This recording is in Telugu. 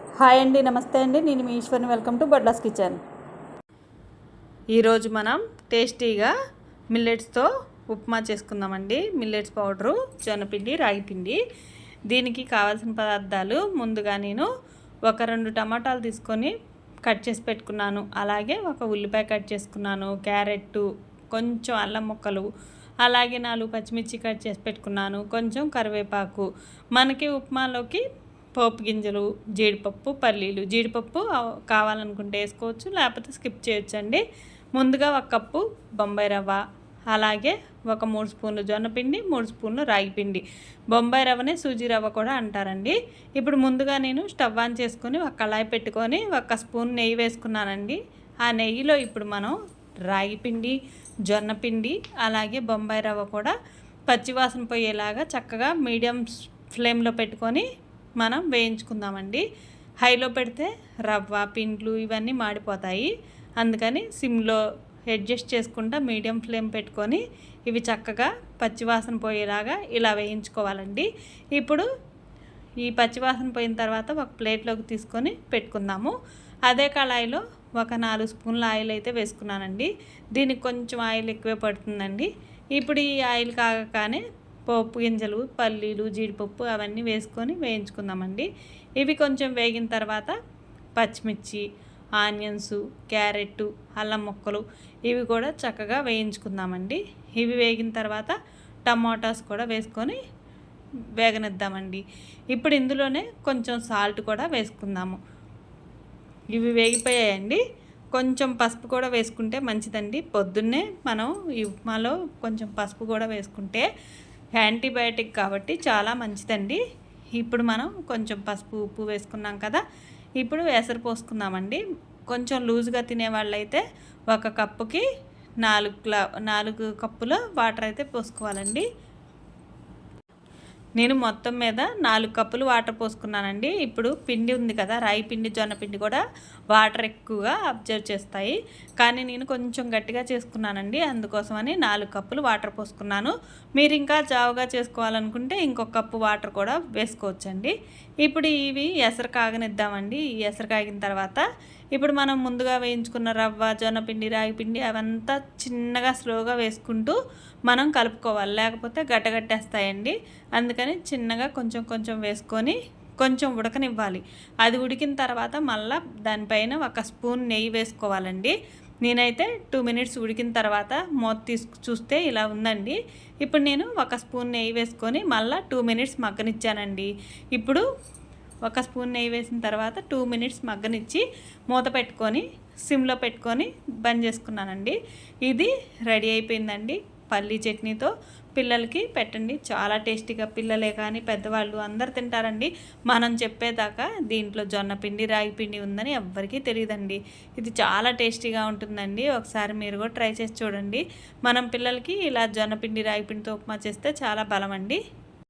హాయ్ అండి నమస్తే అండి. నేను మీ ఈశ్వర్ని. వెల్కమ్ టు బడ్లాస్ కిచెన్. ఈరోజు మనం టేస్టీగా మిల్లెట్స్తో ఉప్మా చేసుకుందామండి. మిల్లెట్స్ పౌడరు జొన్నపిండి రాగిపిండి. దీనికి కావాల్సిన పదార్థాలు ముందుగా నేను ఒక రెండు టమాటాలు తీసుకొని కట్ చేసి పెట్టుకున్నాను. అలాగే ఒక ఉల్లిపాయ కట్ చేసుకున్నాను క్యారెట్ కొంచెం అల్లం ముక్కలు అలాగే నాలుగు పచ్చిమిర్చి కట్ చేసి పెట్టుకున్నాను కొంచెం కరివేపాకు. మనకి ఉప్మాలోకి పోపు గింజలు జీడిపప్పు పల్లీలు. జీడిపప్పు కావాలనుకుంటే వేసుకోవచ్చు లేకపోతే స్కిప్ చేయొచ్చు అండి ముందుగా ఒక కప్పు బొంబాయి రవ్వ అలాగే ఒక మూడు స్పూన్లు జొన్నపిండి మూడు స్పూన్లు రాగిపిండి బొంబాయి రవ్వనే సూజీ రవ్వ కూడా అంటారండి. ఇప్పుడు ముందుగా నేను స్టవ్ ఆన్ చేసుకొని ఒక కళాయి పెట్టుకొని ఒక స్పూన్ నెయ్యి వేసుకున్నానండి. ఆ నెయ్యిలో ఇప్పుడు మనం రాగిపిండి జొన్నపిండి అలాగే బొంబాయి రవ్వ కూడా పచ్చివాసన పోయేలాగా చక్కగా మీడియం ఫ్లేమ్లో పెట్టుకొని మనం వేయించుకుందామండి. హైలో పెడితే రవ్వ పిండ్లు ఇవన్నీ మాడిపోతాయి. అందుకని సిమ్లో అడ్జస్ట్ చేసుకుంటా మీడియం ఫ్లేమ్ పెట్టుకొని ఇవి చక్కగా పచ్చివాసన పోయేలాగా ఇలా వేయించుకోవాలండి. ఇప్పుడు ఈ పచ్చివాసన పోయిన తర్వాత ఒక ప్లేట్లోకి తీసుకొని పెట్టుకుందాము. అదే కళాయిలో ఒక నాలుగు స్పూన్ల ఆయిల్ అయితే వేసుకున్నానండి. దీనికి కొంచెం ఆయిల్ ఎక్కువే పడుతుందండి. ఇప్పుడు ఈ ఆయిల్ కాగానే పోపు గింజలు పల్లీలు జీడిపప్పు అవన్నీ వేసుకొని వేయించుకుందామండి. ఇవి కొంచెం వేగిన తర్వాత పచ్చిమిర్చి ఆనియన్స్ క్యారెట్ అల్లం ముక్కలు ఇవి కూడా చక్కగా వేయించుకుందామండి. ఇవి వేగిన తర్వాత టమాటాస్ కూడా వేసుకొని వేగనిద్దామండి. ఇప్పుడు ఇందులోనే కొంచెం సాల్ట్ కూడా వేసుకుందాము. ఇవి వేగిపోయాయండి. కొంచెం పసుపు కూడా వేసుకుంటే మంచిదండి. పొద్దున్నే మనం ఈ ఉప్మాలో కొంచెం పసుపు కూడా వేసుకుంటే యాంటీబయాటిక్ కాబట్టి చాలా మంచిదండి. ఇప్పుడు మనం కొంచెం పసుపు ఉప్పు వేసుకున్నాం కదా ఇప్పుడు వేసరు పోసుకుందామండి. కొంచెం లూజ్గా తినేవాళ్ళైతే ఒక కప్పుకి నాలుగు నాలుగు కప్పుల వాటర్ అయితే పోసుకోవాలండి. నేను మొత్తం మీద నాలుగు కప్పులు వాటర్ పోసుకున్నానండి. ఇప్పుడు పిండి ఉంది కదా రాయి పిండి జొన్న పిండి కూడా వాటర్ ఎక్కువగా అబ్జర్వ్ చేస్తాయి. కానీ నేను కొంచెం గట్టిగా చేసుకున్నానండి. అందుకోసమని నాలుగు కప్పులు వాటర్ పోసుకున్నాను. మీరు ఇంకా జావుగా చేసుకోవాలనుకుంటే ఇంకొక కప్పు వాటర్ కూడా వేసుకోవచ్చండి. ఇప్పుడు ఇవి ఎసరు కాగనిద్దామండి. ఈ ఎసరు కాగిన తర్వాత ఇప్పుడు మనం ముందుగా వేయించుకున్న రవ్వ జొన్నపిండి రాగిపిండి అవంతా చిన్నగా స్లోగా వేసుకుంటూ మనం కలుపుకోవాలి. లేకపోతే గట్టగట్టేస్తాయండి అందుకని చిన్నగా కొంచెం కొంచెం వేసుకొని కొంచెం ఉడకనివ్వాలి. అది ఉడికిన తర్వాత మళ్ళీ దానిపైన ఒక స్పూన్ నెయ్యి వేసుకోవాలండి. నేనైతే టూ మినిట్స్ ఉడికిన తర్వాత మూత తీసుకు చూస్తే ఇలా ఉందండి. ఇప్పుడు నేను ఒక స్పూన్ నెయ్యి వేసుకొని మళ్ళీ టూ మినిట్స్ మగ్గనిచ్చానండి. ఇప్పుడు ఒక స్పూన్ నెయ్యి వేసిన తర్వాత టూ మినిట్స్ మగ్గనిచ్చి మూత పెట్టుకొని సిమ్లో పెట్టుకొని బంద్ చేసుకున్నానండి. ఇది రెడీ అయిపోయిందండి పల్లీ చట్నీతో. పిల్లలకి పెట్టండి. చాలా టేస్టీగా పిల్లలే కానీ పెద్దవాళ్ళు అందరు తింటారండి. మనం చెప్పేదాకా దీంట్లో జొన్న పిండి రాగి పిండి ఉందని ఎవ్వరికీ తెలియదండి. ఇది చాలా టేస్టీగా ఉంటుందండి. ఒకసారి మీరు కూడా ట్రై చేసి చూడండి. మనం పిల్లలకి ఇలా జొన్న పిండి రాగి పిండితో ఉప్మా చేస్తే చాలా బలం అండి.